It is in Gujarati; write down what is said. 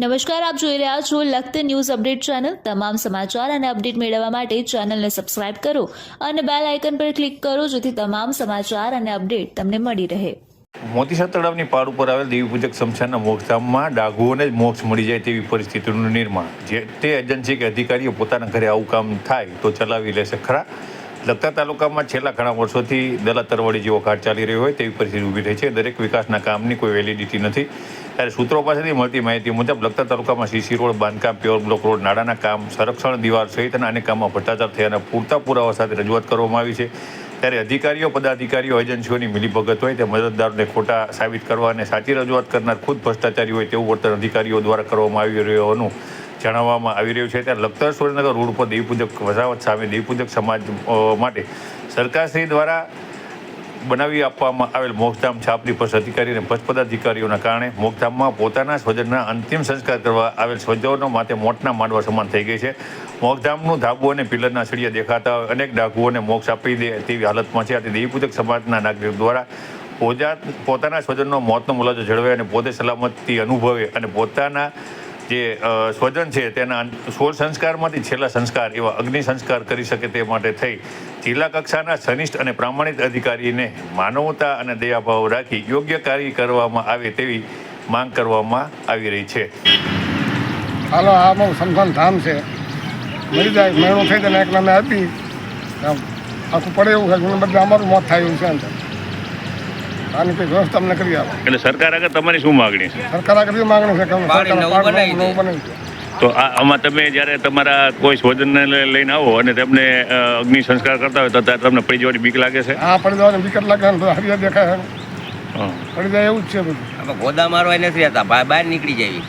નમસ્કાર, આપ જોઈ રહ્યા છો લખત ન્યૂઝ અપડેટ ચેનલ. તમામ સમાચાર અને અપડેટ મેળવવા માટે ચેનલને સબસ્ક્રાઇબ કરો અને બેલ આઇકન પર ક્લિક કરો જેથી તમામ સમાચાર અને અપડેટ તમને મળી રહે. મોતીસા તળાવની પાળ ઉપર આવેલ દેવી પૂજક શમશાનના મોક્ષધામમાં ડાઘુઓને જ મોક્ષ મળી જાય તેવી પરિસ્થિતિનું નિર્માણ. જે તે એજન્સી કે અધિકારીઓ પોતાના ઘરે આવું કામ થાય તો ચલાવી લેશે ખરા? લખતા તાલુકામાં છેલ્લા ઘણા વર્ષોથી દલા તરવડી જેવો કાળ ચાલી રહ્યો હોય તેવી પરિસ્થિતિ ઊભી થઈ છે. દરેક વિકાસના કામની કોઈ વેલિડિટી નથી. ત્યારે સૂત્રો પાસેથી મળતી માહિતી મુજબ લખતા તાલુકામાં સીસી રોડ, બાંધકામ પ્યોર બ્લોક રોડ નાડાના કામ, સંરક્ષણ, દિવાલ સહિતના અનેક કામમાં ભ્રષ્ટાચાર થયાના પૂરતા પુરાવા સાથે રજૂઆત કરવામાં આવી છે. ત્યારે અધિકારીઓ, પદાધિકારીઓ, એજન્સીઓની મિલીભગત હોય તે મદદદારને ખોટા સાબિત કરવા અને સાચી રજૂઆત કરનાર ખુદ ભ્રષ્ટાચારી હોય તેવું વર્તન અધિકારીઓ દ્વારા કરવામાં આવી રહ્યું હોવાનું જણાવવામાં આવી રહ્યું છે. ત્યારે લખતર સુરેન્દ્રનગર રોડ ઉપર દેવીપૂજક વસાવત સામે દેવીપૂજક સમાજ માટે સરકારશ્રી દ્વારા બનાવી આપવામાં આવેલ મોક્ષધામ છાપરી પક્ષ અધિકારી અને પદાધિકારીઓના કારણે મોક્ષધામમાં પોતાના સ્વજનના અંતિમ સંસ્કાર કરવા આવેલ સ્વજનો માટે મોટના માંડવા સમાન થઈ ગઈ છે. મોક્ષધામનું ધાબુ અને પિલરના સળિયા દેખાતા અનેક ડાકુઓને મોક્ષ આપી દે તેવી હાલતમાં છે. આથી દેવીપૂજક સમાજના નાગરિક દ્વારા પોજા, પોતાના સ્વજનનો મોતનો મુલાજો જળવે અને પોતે સલામતી અનુભવે અને પોતાના જે સ્વજન છે તેના સોળ સંસ્કારમાંથી છેલ્લા સંસ્કાર એવા અગ્નિ સંસ્કાર કરી શકે તે માટે થઈ. જિલ્લા કક્ષાના સનિષ્ઠ અને પ્રામાણિક અધિકારીને માનવતા અને દયાભાવ રાખી યોગ્ય કાર્ય કરવામાં આવે તેવી માંગ કરવામાં આવી રહી છે. હાલો, આ બહુ સમથાન ધામ છે. મરી જાય, મેળો થઈ તને એક નામે આપી. આખું પડે એવું છે બધા અમારું મોત થાય એવું છે આની કોઈ વ્યવસ્થા અમને કરી આપો. એટલે સરકાર આગળ તમારી શું માગણી છે? સરકાર આગળ શું માંગણી છે કે પાણી નવું બનાવી બનાવી તો આ આમાં તમે જ્યારે તમારા કોઈ સ્વજનને લઈને આવો અને તેમને અગ્નિ સંસ્કાર કરતા હોય તો ત્યારે તમને પડી જવાની બીક લાગે છે? આ પડી જવાની બીક લાગે છે હરિયા દેખાય પડી જાય એવું જ છે બધું. ગોદા મારવા નથી રહેતા બહાર નીકળી જાય